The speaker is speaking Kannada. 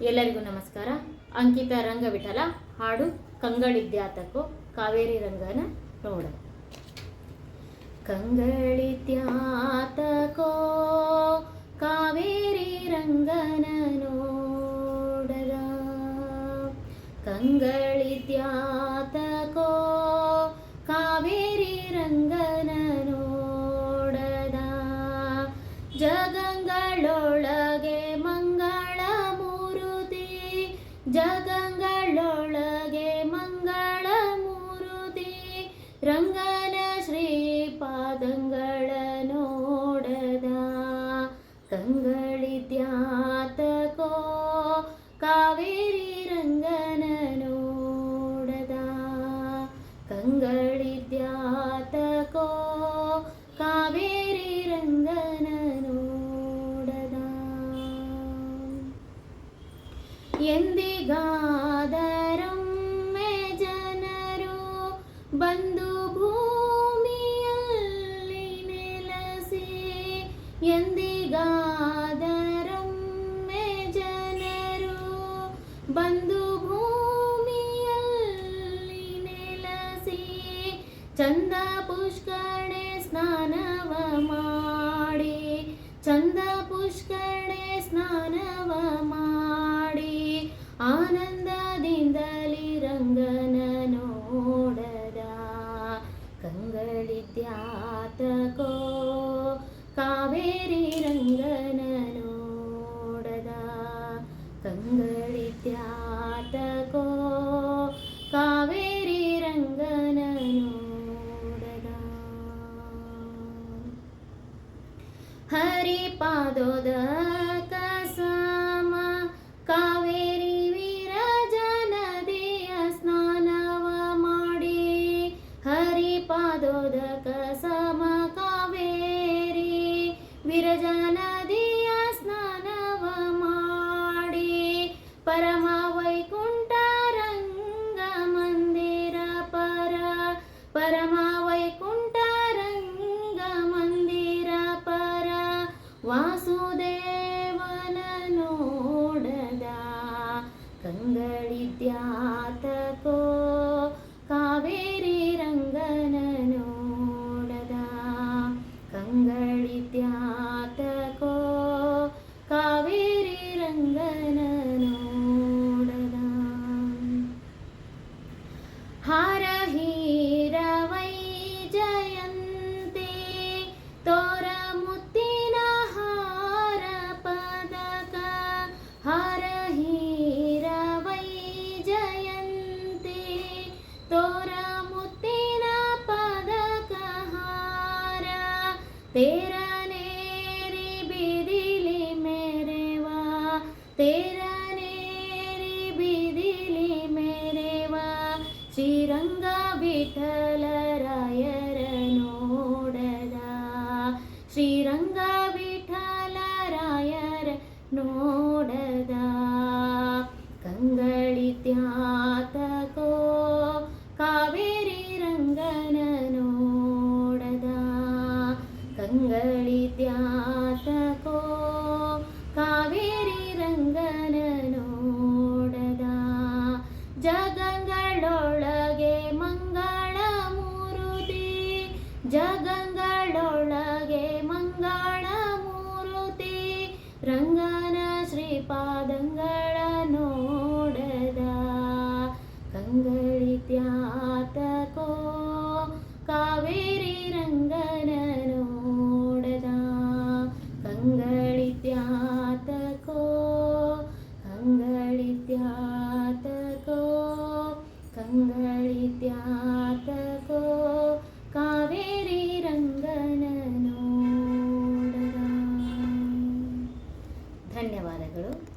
ಎಲ್ಲರಿಗೂ ನಮಸ್ಕಾರ. ಅಂಕಿತ ರಂಗವಿಠಲ ಹಾಡು ಕಂಗಳಿದ್ಯಾತಕೋ ಕಾವೇರಿ ರಂಗನ ನೋಡ ಕಂಗಳಿದ್ಯಾತಕೋ ಕಾವೇರಿ ರಂಗನ ನೋಡದ ಕಂಗಳಿದ್ಯಾತಕೋ ಕಂಗಳಿದ್ಯಾತಕೋ ಕಾವೇರಿ ರಂಗನ ನೋಡದ ಎಂದಿಗಾದರೊಮ್ಮೆ ಜನರು ಬಂದು ಭೂಮಿಯಲ್ಲಿ ನೆಲಸಿ ಎಂದಿಗಾದರೊಮ್ಮೆ ಜನರು ಬಂದು ಚಂದ ಪುಷ್ಕರಣೆ ಸ್ನಾನವ ಮಾಡಿ. ಚಂದ ಪುಷ್ಕರಣೆ ಸ್ನಾನವ ಮಾಡಿ. ಆನಂದದಿಂದಲಿ ರಂಗನ ನೋಡದ. ಕಂಗಳಿದ್ಯಾತಕೋ, ಕಾವೇರಿ ರಂಗನ ನೋಡದ. ಕಂಗಳಿದ್ಯಾತಕೋ ಹರಿಪಾದೋದ ಕಸಮ ಕಾವೇರಿ ವಿರಜ ನದಿಯ ಸ್ನಾನವ ಮಾಡಿ. ಹರಿ ಪಾದೋದ ಕಸಮ ಕಾವೇರಿ ವಿರಜ ನದಿಯ ಸ್ನಾನವ ಮಾಡಿ. ಪರಮ ವಾಸುದೇವನ ನೋಡದ ಕಂಗಳಿದ್ಯಾತಕೋ तेरा नेरी भी दिली मेरे वा तेरा नेरी भी दिली मेरे वा श्रीरङ्ग വിഠലരായരനോടത ശ്രീരംഗ വിഠലരായര നോടത കങ്കളിത്യാത കോ ರಂಗಳಿದ್ಯಾತಕೋ ಕಾವೇರಿ ರಂಗನ ನೋಡದ. ಜಗಂಗಳೊಳಗೆ ಮಂಗಳ ಮೂರುತಿ ಜಗಂಗಳೊಳಗೆ ಮಂಗಳ ಮೂರುತಿ ರಂಗನ ಶ್ರೀಪಾದಂಗಳ ನೋಡದ. ಕಂಗಳಿದ್ಯಾತಕೋ ಧನ್ಯವಾದಗಳು